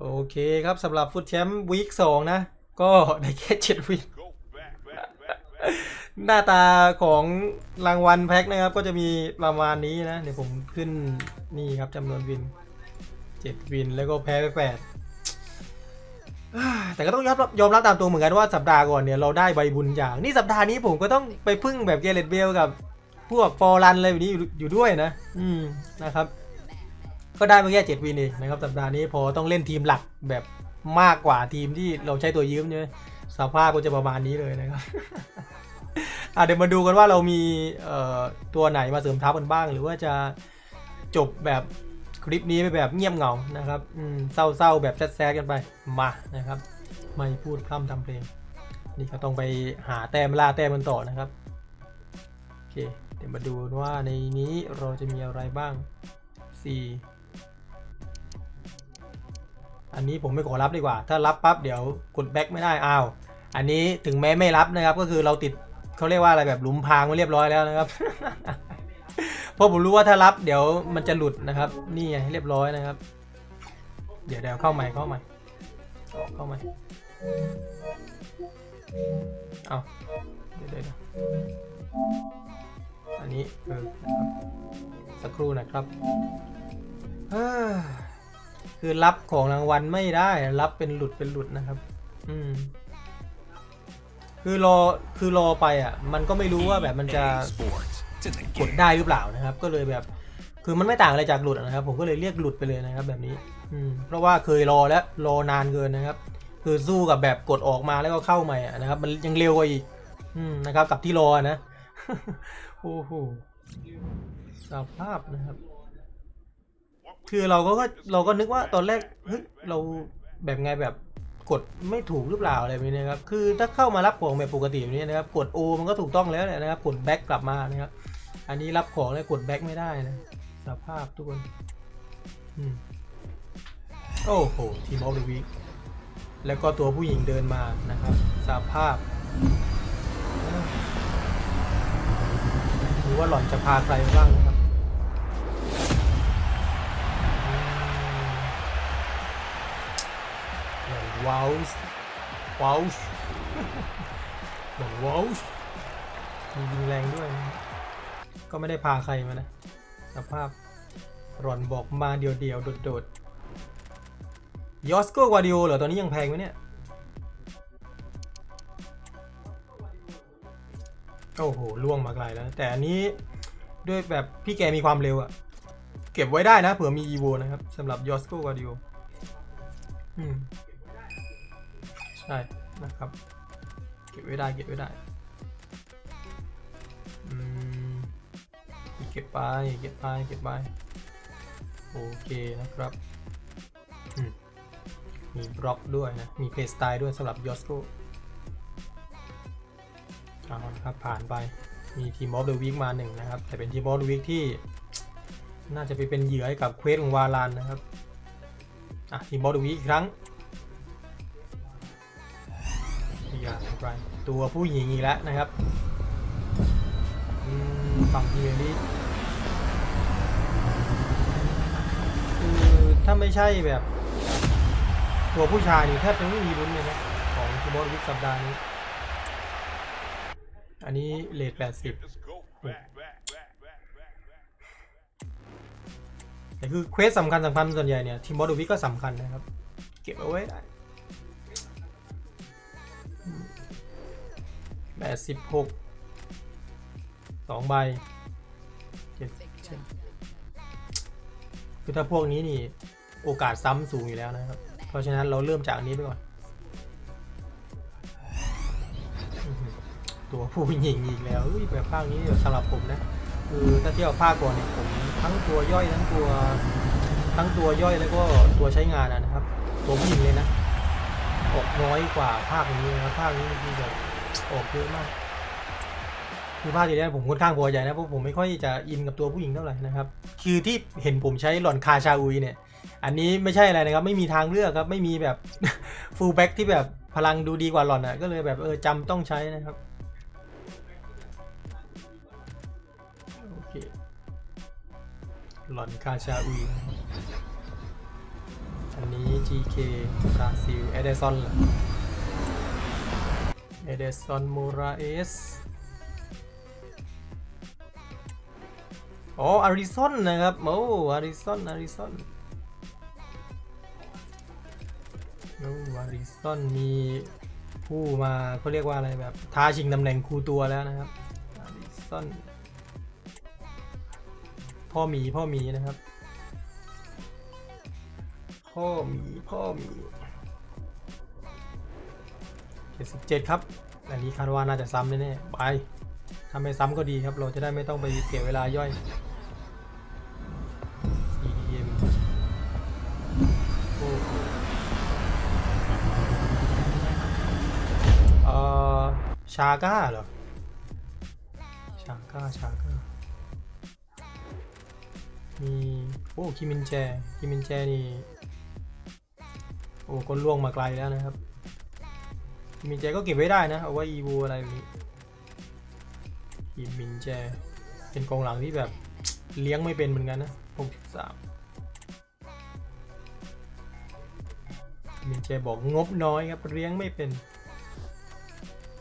โอเคครับสำหรับฟุตแชมป์วีคสองนะ ก็ได้แค่เจ็ดวินหน้าตาของรางวัลแพ็คนะครับ ก็จะมีประมาณนี้นะเดี๋ยวผมขึ้นนี่ครับจำนวนวินเจ็ดวินแล้วก็แพ้ไปแปดอ่าแต่ก็ต้องยอมรับยอมรับตามตัวเหมือนกันว่าสัปดาห์ก่อนเนี่ยเราได้ใบบุญอย่าง นี่สัปดาห์นี้ผมก็ต้องไปพึ่งแบบเกเรตเบลกับ พวกฟอร์รันอะไรแบบนี้อยู่อยู่ด้วยนะ อืมนะครับ ก็ได้มาแค่เจ็ดวินเองนะครับสัปดาห์นี้พอต้องเล่นทีมหลักแบบมากกว่าทีมที่เราใช้ตัวยืมเนี่ยสภาพก็จะประมาณนี้เลยนะครับเดี๋ยวมาดูกันว่าเรามีตัวไหนมาเสริมทัพกันบ้าง หรือว่าจะจบแบบคลิปนี้ไปแบบเงียบเหงานะครับเศร้าๆแบบแซดๆกันไปมานะครับ ไม่พูดพร่ำทำเพลง นี่ก็ต้องไปหาแต้มล่าแต้มมันต่อนะครับโอเคเดี๋ยวมาดูว่าในนี้เราจะมีอะไรบ้าง4 อันนี้ผมไม่ขอรับดีกว่า ถ้ารับปั๊บเดี๋ยวกดแบ็กไม่ได้อ้าวอันนี้ถึงแม้ไม่รับนะครับ ก็คือเราติดเขาเรียกว่าอะไรแบบหลุมพรางไว้เรียบร้อยแล้วนะครับเพราะผมรู้ว่าถ้ารับเดี๋ยวมันจะหลุดนะครับ นี่ไงเรียบร้อยนะครับ เดี๋ยวเดี๋ยวเข้าใหม่เข้าใหม่เข้าใหม่เอาเดี๋ยวเดี๋ยวอันนี้เออสักครู่นะครับ คือรับของรางวัลไม่ได้ รับเป็นหลุดเป็นหลุดนะครับ อืม คือรอคือรอไปอะ มันก็ไม่รู้ว่าแบบมันจะ Sports. It's in the กด game. ได้หรือเปล่านะครับ ก็เลยแบบ คือมันไม่ต่างอะไรจากหลุดอะนะครับ ผมก็เลยเรียกหลุดไปเลยนะครับ แบบนี้ อืม เพราะว่าเคยรอแล้วรอนานเกินนะครับ คือสู้กับแบบกดออกมาแล้วก็เข้าใหม่อะนะครับ มันยังเร็วกว่าอีก อืมนะครับ กับที่รอนะโอ้โหสภาพนะครับ คือเราก็เราก็นึกว่าตอนแรกเฮ้ยเราแบบไงแบบกดไม่ถูกหรือเปล่าอะไรแบบนี้นะครับ คือถ้าเข้ามารับของแบบปกติแบบนี้นะครับ กด O มันก็ถูกต้องแล้วแหละนะครับ กดแบ็กกลับมานะครับ อันนี้รับของแล้วกดแบ็กไม่ได้นะสภาพทุกคนอืมโอ้โห ทีมออฟเดอะวีคแล้วก็ตัวผู้หญิงเดินมานะครับสภาพดูว่าหล่อนจะพาใครบ้างนะครับ อืมหล่อนว้าวส์ว้าวส์หล่อนว้าวส์มียิงแรงด้วย ก็ไม่ได้พาใครมานะ สภาพรอนบอกมาเดียวเดียวๆโดดๆยอสโกวาดิโอเหรอ ตอนนี้ยังแพงไหมเนี่ย โอ้โห ล่วงมาไกลแล้ว แต่อันนี้ด้วยแบบพี่แกมีความเร็วอะเก็บไว้ได้นะ เผื่อมีอีโวนะครับสำหรับยอสโกวาดิโออืม ช่นะครับ เก็บไว้ได้เก็บไว้ได้อืมเก็บไปเก็บไปเก็บไปโอเคนะครับอืมมีบล็อกด้วยนะ มีเพลย์สไตล์ด้วยสำหรับยอสโกเอาละครับผ่านไปมีทีมออฟเดอะวีคมาหนึ่งนะครับ แต่เป็นทีมออฟเดอะวีคที่ น่าจะไปเป็นเหยื่อให้กับเควสของวาลานนะครับอะทีมออฟเดอะวีคอีกครั้ง ตัวผู้หญิงอีกแล้วนะครับฝั่งทีมนี้คือถ้าไม่ใช่แบบ ตัวผู้ชายนี่แทบจะไม่มีลุ้นเลยนะ ของทีมบอลวิกสัปดาห์นี้ อันนี้เลทแปดสิบแต่คือเควสสำคัญสำคัญส่วนใหญ่เนี่ยทีมบอลวิกก็สำคัญนะครับ เก็บเอาไว้ แปดสิบหกสองใบเจ็ดคือถ้าพวกนี้นี่โอกาสซ้ำสูงอยู่แล้วนะครับ เพราะฉะนั้นเราเริ่มจากอันนี้ไปก่อน ตัวผู้หญิงอีกแล้วเฮ้ยแบบภาคนี้สำหรับผมนะคือถ้าเทียบภาคก่อนเนี่ยผมทั้งตัวย่อยทั้งตัวทั้งตัวย่อยแล้วก็ตัวใช้งานนะครับ ตัวผู้หญิงเลยนะออกน้อยกว่าภาคนี้นะภาคนี้ที่แบบ ออกเยอะมากคือภาคที่แล้วผมค่อนข้างพอใจนะเพราะผมไม่ค่อยจะอินกับตัวผู้หญิงเท่าไหร่นะครับคือที่เห็นผมใช้หล่อนคาชาอุยเนี่ย อันนี้ไม่ใช่อะไรนะครับ ไม่มีทางเลือกครับ ไม่มีแบบฟูลแบ็กที่แบบพลังดูดีกว่าหล่อนอะก็เลยแบบเออจำต้องใช้นะครับโอเคหล่อนคาชาอุยอันนนี้ GK บราซิลเอเดซอนเหรอ เอเดซอนมูราเอสอ๋ออาริซอนนะครับ โอ้อาริซอนอาริซอนโอ้อาริซอนมีผู้มาเขาเรียกว่าอะไรแบบท้าชิงตำแหน่งครูตัวแล้วนะครับอาริซอนพ่อหมีพ่อหมีนะครับ พ่อหมีพ่อหมี 77 ครับอันนี้คาดว่าน่าจะซ้ำแน่ๆไปถ้าไม่ซ้ำก็ดีครับ เราจะได้ไม่ต้องไปเสียเวลาย่อย CDM โอ้เอ่อชาก้าเหรอ ชาก้า ชาก้า มี โอ้ คิมินแจ คิมินแจนี่ โอ้ก็ล่วงมาไกลแล้วนะครับ มินแจก็เก็บไว้ได้นะเอาไว้อีวูอะไรแบบนี้คิมินแจเป็นกองหลังที่แบบเลี้ยงไม่เป็นเหมือนกันนะ63มินเจบอกงบน้อยครับเลี้ยงไม่เป็น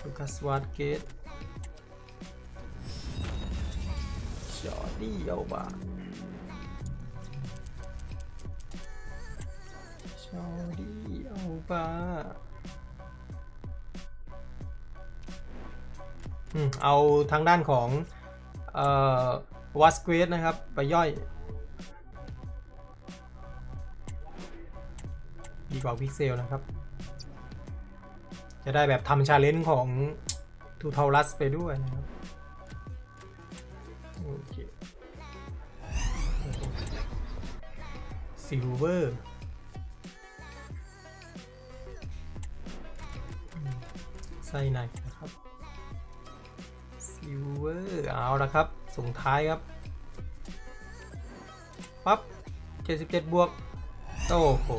ลูคัสวาดเกตจอร์ดี้เอาบาจอร์ดี้เอาบา เอาทางด้านของเอ่อวัสเกตนะครับ ไปย่อยดีกว่าพิกเซลนะครับ จะได้แบบทำชาเลนจ์ของทูทอรัสไปด้วยนะครับโอเคซิลเวอร์ไส้ในนะครับ ซิลเวอร์ เอาละครับ ส่งท้ายครับ ปั๊บ 77 บวก โอ้โห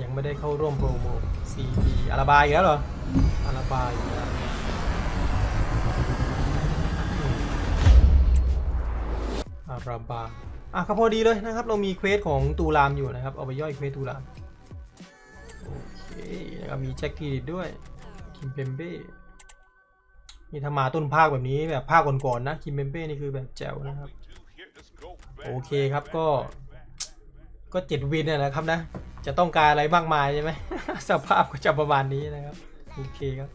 ยังไม่ได้เข้าร่วมโปรโม CP อาราบายแล้วเหรอ อาราบายอาราบายอะก็พอดีเลยนะครับ เรามีเควสของตูรามอยู่นะครับ เอาไปย่อยเควสตูราม โอเคนะครับมีแจ็คทีดิดด้วย คิมเปมเบ้ นี่ถ้ามาต้นภาคแบบนี้แบบภาคก่อนๆนะคิมเบมเป้นี่คือแบบแจ๋วนะครับ โอเคครับก็ ก็เจ็ดวินนนะครับนะ จะต้องการอะไรมากมายใช่ไหม สภาพก็จะประมาณนี้นะครับ โอเคครับ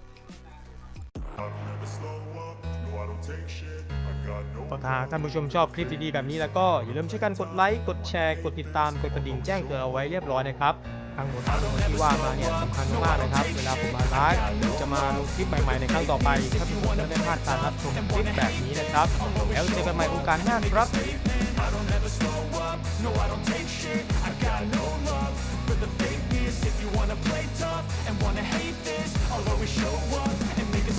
ก็ถ้าท่านผู้ชมชอบคลิปดีๆแบบนี้แล้วก็อย่าลืมช่วยกันกดไลค์ กดแชร์ กดติดตาม กดกระดิ่งแจ้งเตือนเอาไว้เรียบร้อยนะครับ ทางหนดทางที่ว่ามาเนี่ยสำคัญมากนะครับ เวลาผมมาไลฟ์จะมาลงคลิปใหม่ๆในครั้งต่อไปถ้าทุกคนได้พลาดการรับชมคลิปแบบนี้นะครับ แล้วเจอกันใหม่โอกาสหน้าครับ show up